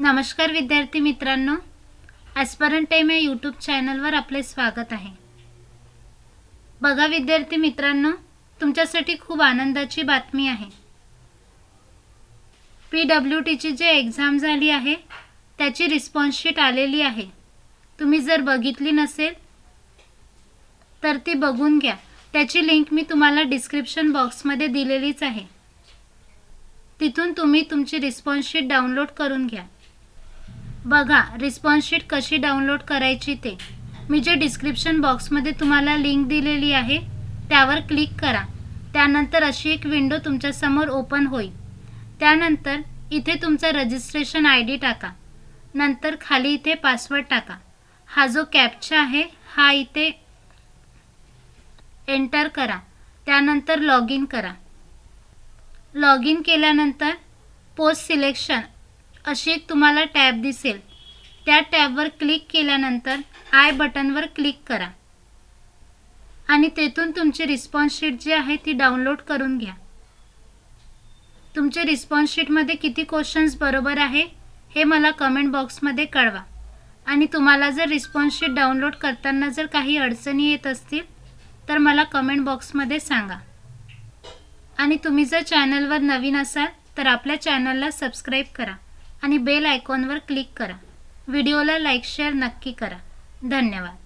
नमस्कार विद्यार्थी मित्रांनो ॲस्परंट टाईम या यूट्यूब चॅनलवर आपले स्वागत आहे. बघा विद्यार्थी मित्रांनो तुमच्यासाठी खूप आनंदाची बातमी आहे. पी डब्ल्यू टीची जे एक्झाम झाली आहे त्याची रिस्पॉन्सशीट आलेली आहे. तुम्ही जर बघितली नसेल तर ती बघून घ्या. त्याची लिंक मी तुम्हाला डिस्क्रिप्शन बॉक्समध्ये दिलेलीच आहे. तिथून तुम्ही तुमची रिस्पॉन्सशीट डाउनलोड करून घ्या. बघा रिस्पॉन्स शीट कशी डाउनलोड करायची ते. मी जे डिस्क्रिप्शन बॉक्समध्ये तुम्हाला लिंक दिलेली आहे त्यावर क्लिक करा. त्यानंतर अशी एक विंडो तुमच्यासमोर ओपन होईल. त्यानंतर इथे तुमचा रजिस्ट्रेशन आय डी टाका. नंतर खाली इथे पासवर्ड टाका. हा जो कॅपचा आहे हा इथे एंटर करा. त्यानंतर लॉग इन करा. लॉग इन केल्यानंतर पोस्ट सिलेक्शन अशी एक तुम्हाला टॅब दिसेल. त्या टॅबवर क्लिक केल्यानंतर आय बटनवर क्लिक करा. आणि तेथून तुमची रिस्पॉन्स शीट जी आहे ती डाउनलोड करून घ्या. तुमच्या रिस्पॉन्स शीटमध्ये किती क्वेश्चन्स बरोबर आहे हे मला कमेंट बॉक्समध्ये कळवा. आणि तुम्हाला जर रिस्पॉन्स शीट डाउनलोड करताना जर काही अडचणी येत असतील तर मला कमेंट बॉक्समध्ये सांगा. आणि तुम्ही जर चॅनलवर नवीन असाल तर आपल्या चॅनलला सबस्क्राईब करा. आणि बेल आयकॉनवर क्लिक करा. व्हिडिओला लाईक शेअर नक्की करा. धन्यवाद.